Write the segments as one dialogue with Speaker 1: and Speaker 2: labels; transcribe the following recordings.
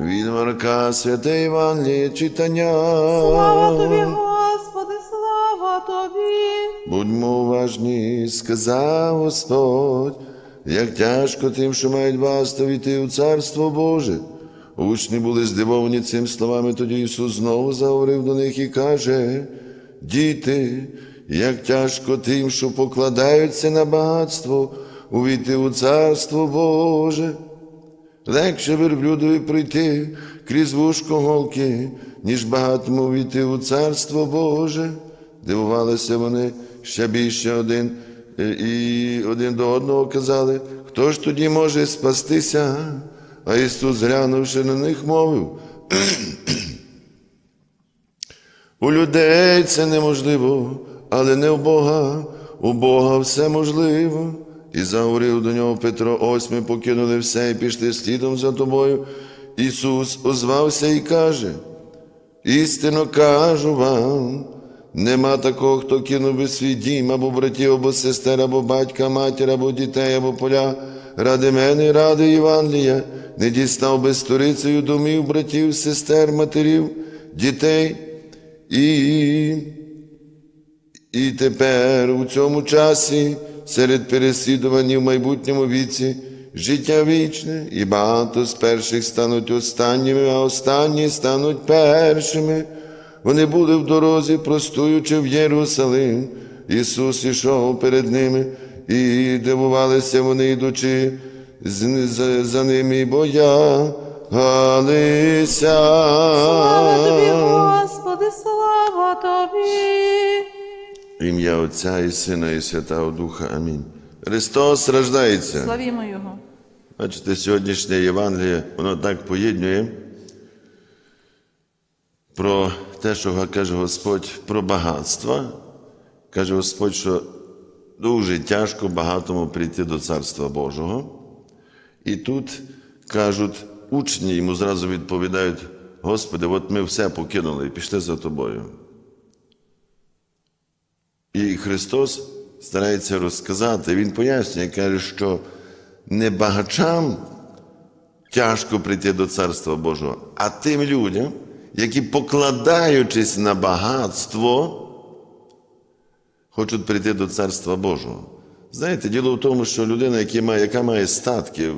Speaker 1: Від Марка Святе Євангеліє читання.
Speaker 2: Слава Тобі, Господи, слава Тобі.
Speaker 1: Будьмо уважні, сказав Господь, як тяжко тим, що мають багатство війти у Царство Боже. Учні були здивовані цим словами, тоді Ісус знову заговорив до них і каже: Діти, як тяжко тим, що покладаються на багатство, увійти у Царство Боже. Легше верблюдові прийти крізь вушко голки, ніж багатому війти у Царство Боже. Дивувалися вони ще більше один е, і один до одного казали, хто ж тоді може спастися? А Ісус, глянувши на них, мовив. У людей це неможливо, але не в Бога. У Бога все можливо. І заговорив до нього Петро, ось ми покинули все і пішли слідом за тобою. Ісус озвався і каже: істинно кажу вам, нема такого, хто кинув би свій дім, або братів, або сестер, або батька, матір, або дітей, або поля, ради мене, ради Євангелія, не дістав би сторицею домів, братів, сестер, матерів, дітей. І і тепер, у цьому часі, серед переслідувань в майбутньому віці, життя вічне, і багато з перших стануть останніми, а останні стануть першими. Вони були в дорозі, простуючи в Єрусалим. Ісус ішов перед ними, і дивувалися вони, йдучи за, ними, боялися.
Speaker 2: Слава Тобі,
Speaker 1: Ім'я Отця і Сина, і Святого Духа. Амінь. Христос рождається.
Speaker 2: Славімо Його.
Speaker 1: Бачите, сьогоднішнє Євангеліє, воно так поєднує про те, що каже Господь про багатство. Каже Господь, що дуже тяжко багатому прийти до Царства Божого. І тут кажуть, учні йому зразу відповідають: Господи, от ми все покинули і пішли за тобою. І Христос старається розказати, Він пояснює, каже, що не багачам тяжко прийти до Царства Божого, а тим людям, які, покладаючись на багатство, хочуть прийти до Царства Божого. Знаєте, діло в тому, що людина, яка має, яка має статки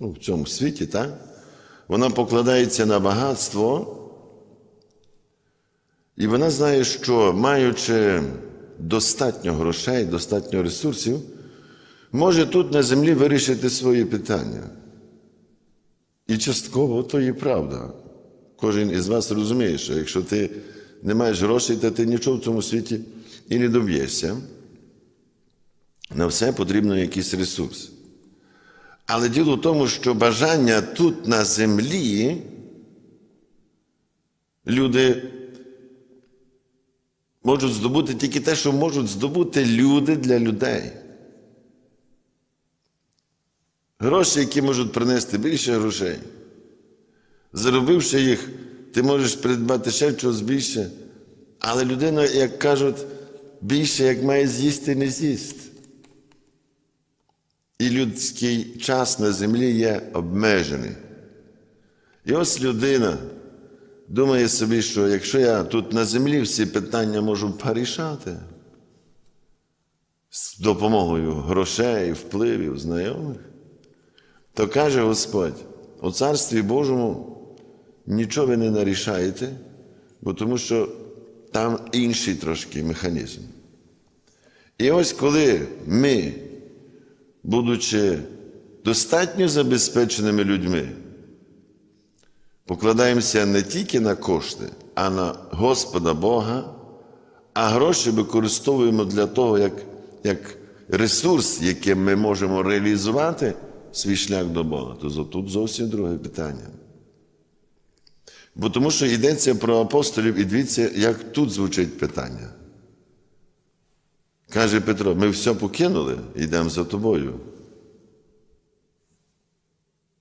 Speaker 1: ну, в цьому світі, так? вона покладається на багатство, і вона знає, що маючи достатньо грошей, достатньо ресурсів, може тут на землі вирішити свої питання. І частково то є правда. Кожен із вас розуміє, що якщо ти не маєш грошей, то ти нічого в цьому світі і не доб'єшся. На все потрібно якийсь ресурс. Але діло в тому, що бажання тут на землі люди можуть здобути тільки те, що можуть здобути люди для людей. Гроші, які можуть принести більше грошей. Заробивши їх, ти можеш придбати ще щось більше. Але людина, як кажуть, більше як має з'їсти, не з'їсть. І людський час на землі є обмежений. І ось людина думає собі, що якщо я тут на землі всі питання можу порішати з допомогою грошей, впливів, знайомих, то каже Господь, у Царстві Божому нічого ви не нарішаєте, бо тому що там інший трошки механізм. І ось коли ми, будучи достатньо забезпеченими людьми, покладаємося не тільки на кошти, а на Господа Бога, а гроші використовуємо для того, як, як ресурс, яким ми можемо реалізувати свій шлях до Бога, то тут зовсім друге питання. Бо тому що йдеться про апостолів, і дивіться, як тут звучить питання. Каже Петро, ми все покинули, йдемо за тобою.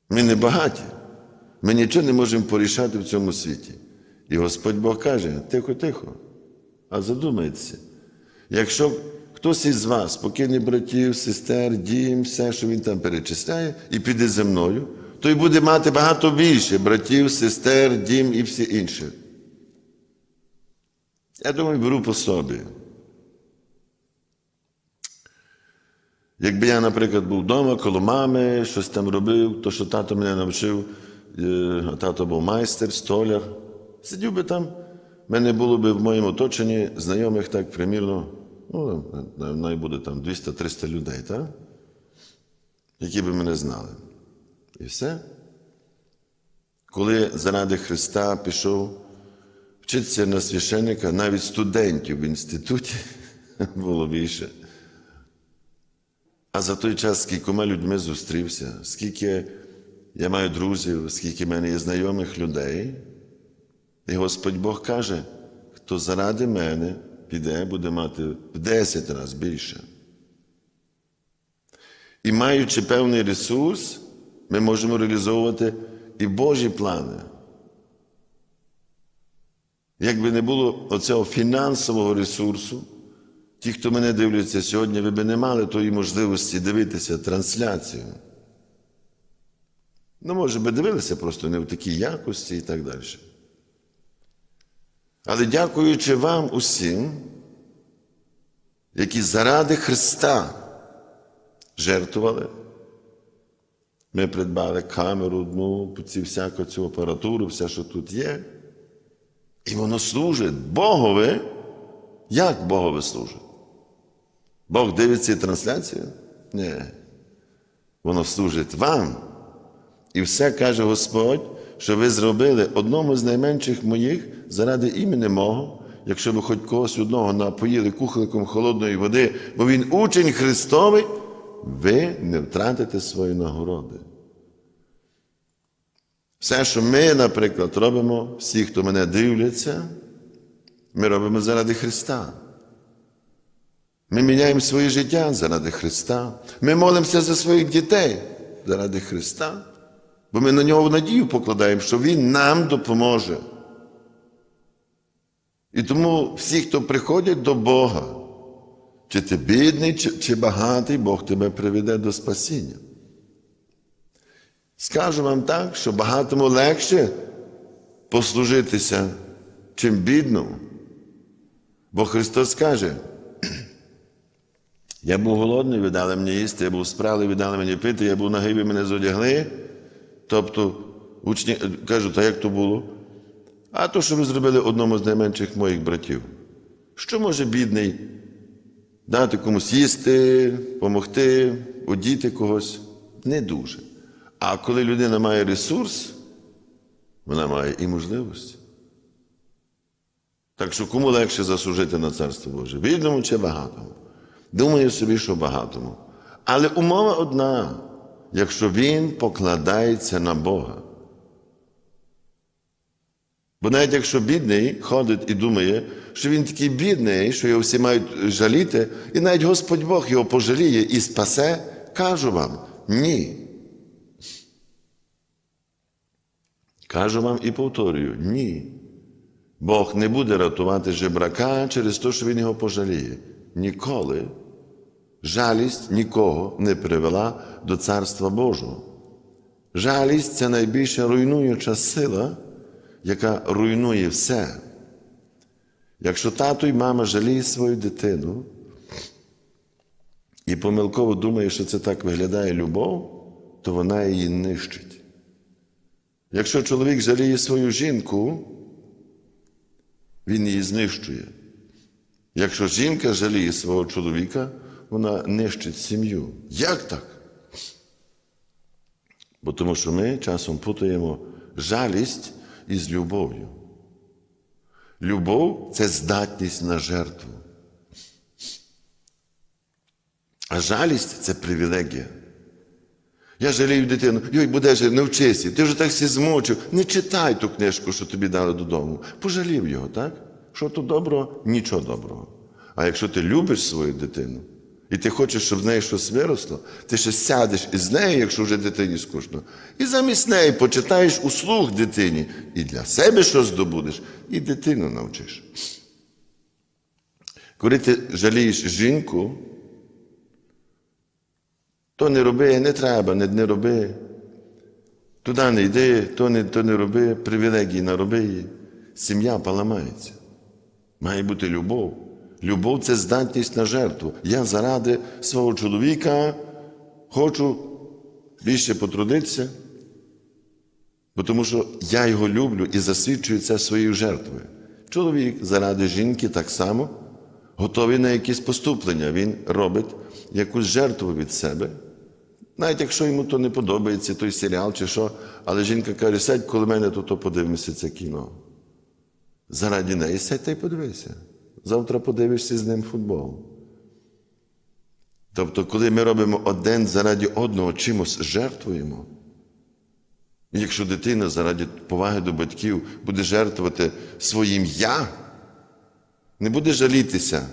Speaker 1: Ми не багаті, ми нічого не можемо порішати в цьому світі. І Господь Бог каже, тихо, тихо, а задумайтеся, якщо хтось із вас покине братів, сестер, дім, все, що він там перечисляє, і піде зі мною, то й буде мати багато більше братів, сестер, дім і всі інші. Я думаю, беру по собі. Якби я, наприклад, був вдома коло мами, щось там робив, то що тато мене навчив, тато був майстер, столяр, сидів би там, в мене було б в моєму оточенні знайомих так примірно, ну, най буде там 200-300 людей, так? які би мене знали. І все. Коли заради Христа пішов вчитися на священника, навіть студентів в інституті було більше. А за той час, скількома людьми зустрівся, скільки я маю друзів, скільки в мене є знайомих людей, і Господь Бог каже, хто заради мене піде, буде мати в 10 разів більше. І маючи певний ресурс, ми можемо реалізовувати і Божі плани. Якби не було оцього фінансового ресурсу, ті, хто мене дивляться сьогодні, ви б не мали тої можливості дивитися трансляцію. Ну, може би дивилися просто не в такій якості і так далі. Але дякуючи вам усім, які заради Христа жертвували, ми придбали камеру одну, ці всяку цю апаратуру, все, що тут є. І воно служить Богові. Як Богові служить? Бог дивиться трансляцію? Ні. Воно служить вам. І все каже Господь, що ви зробили одному з найменших моїх заради імені мого, якщо ви хоч когось одного напоїли кухликом холодної води, бо він учень Христовий, ви не втратите свої нагороди. Все, що ми, наприклад, робимо, всі, хто мене дивляться, ми робимо заради Христа. Ми міняємо своє життя заради Христа. Ми молимося за своїх дітей заради Христа, бо ми на нього надію покладаємо, що Він нам допоможе. І тому всі, хто приходять до Бога, чи ти бідний, чи, чи багатий, Бог тебе приведе до спасіння. Скажу вам так, що багатому легше послужитися, чим бідному. Бо Христос каже, я був голодний, ви дали мені їсти, я був спралий, ви дали мені пити, я був нагий, ви мене зодягли. Тобто, учні кажуть, а як то було? А то, що ви зробили одному з найменших моїх братів. Що може бідний дати комусь їсти, допомогти, одіти когось? Не дуже. А коли людина має ресурс, вона має і можливості. Так що кому легше заслужити на Царство Боже? Бідному чи багатому? Думаю собі, що багатому. Але умова одна, якщо він покладається на Бога. Бо навіть якщо бідний ходить і думає, що він такий бідний, що його всі мають жаліти, і навіть Господь Бог його пожаліє і спасе, кажу вам, ні. Кажу вам і повторюю, ні. Бог не буде рятувати жебрака через те, що він його пожаліє. Ніколи жалість нікого не привела до Царства Божого. Жалість це найбільша руйнуюча сила, яка руйнує все. Якщо тато і мама жаліє свою дитину і помилково думає, що це так виглядає любов, то вона її нищить. Якщо чоловік жаліє свою жінку, він її знищує. Якщо жінка жаліє свого чоловіка, вона нищить сім'ю. Як так? Бо тому що ми часом путаємо жалість із любов'ю. Любов це здатність на жертву. А жалість це привілегія. Я жалію дитину, йой, буде же, не вчися, ти вже так всі змочив. Не читай ту книжку, що тобі дали додому. Пожалів його, так? Що тут доброго? Нічого доброго. А якщо ти любиш свою дитину, і ти хочеш, щоб з неї щось виросло, ти ще сядеш із нею, якщо вже дитині скучно, і замість неї почитаєш услуг дитині, і для себе щось здобудеш, і дитину навчиш. Коли ти жалієш жінку, то не роби, не треба, не, не роби. Туди не йди, то не, то не роби, привілегії нароби їй. Сім'я поламається. Має бути любов. Любов це здатність на жертву. Я заради свого чоловіка хочу більше потрудитися, бо тому що я його люблю і засвідчую це своєю жертвою. Чоловік заради жінки так само готовий на якісь поступлення. Він робить якусь жертву від себе. Навіть якщо йому то не подобається, той серіал чи що, але жінка каже, сядь коло мене, то, то подивимося це кіно. Заради неї сядь та й подивися. Завтра подивишся з ним футбол. Тобто, коли ми робимо один заради одного чимось жертвуємо, якщо дитина заради поваги до батьків буде жертвувати своїм я, не буде жалітися.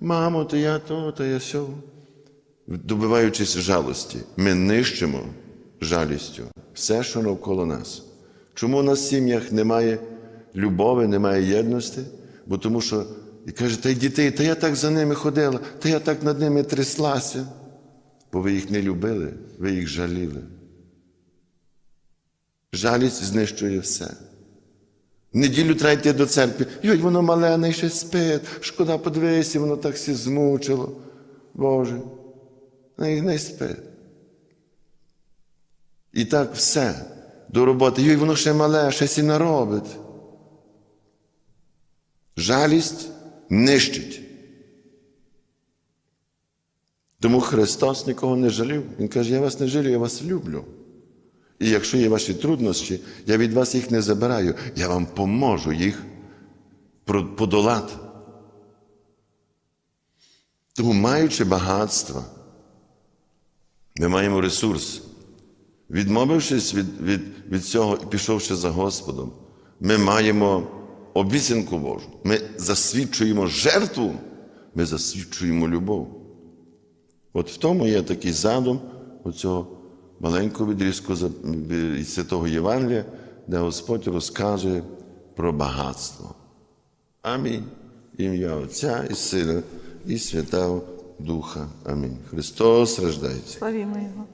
Speaker 1: Мамо, то я то, то я сьо. Добиваючись жалості, ми нищимо жалістю все, що навколо нас. Чому у нас в сім'ях немає любові, немає єдності? Бо тому що і каже, та й дітей, та я так за ними ходила, та я так над ними тряслася. Бо ви їх не любили, ви їх жаліли. Жалість знищує все. Неділю треба йти до церкви. Йой, воно малене ще спить. Шкода, подивися, воно так всі змучило. Боже, не, не спить. І так все. До роботи. Йой, воно ще мале, ще сі наробить. Жалість нищить. Тому Христос нікого не жалів. Він каже, я вас не жалію, я вас люблю. І якщо є ваші труднощі, я від вас їх не забираю, я вам поможу їх подолати. Тому, маючи багатство, ми маємо ресурс. Відмовившись від, від, від цього і пішовши за Господом, ми маємо обіцянку Божу. Ми засвідчуємо жертву, ми засвідчуємо любов. От в тому є такий задум оцього маленького відрізку із Святого Євангелія, де Господь розказує про багатство. Амінь. Ім'я Отця і Сина, і Святого Духа. Амінь. Христос рождається.
Speaker 2: Славімо Його.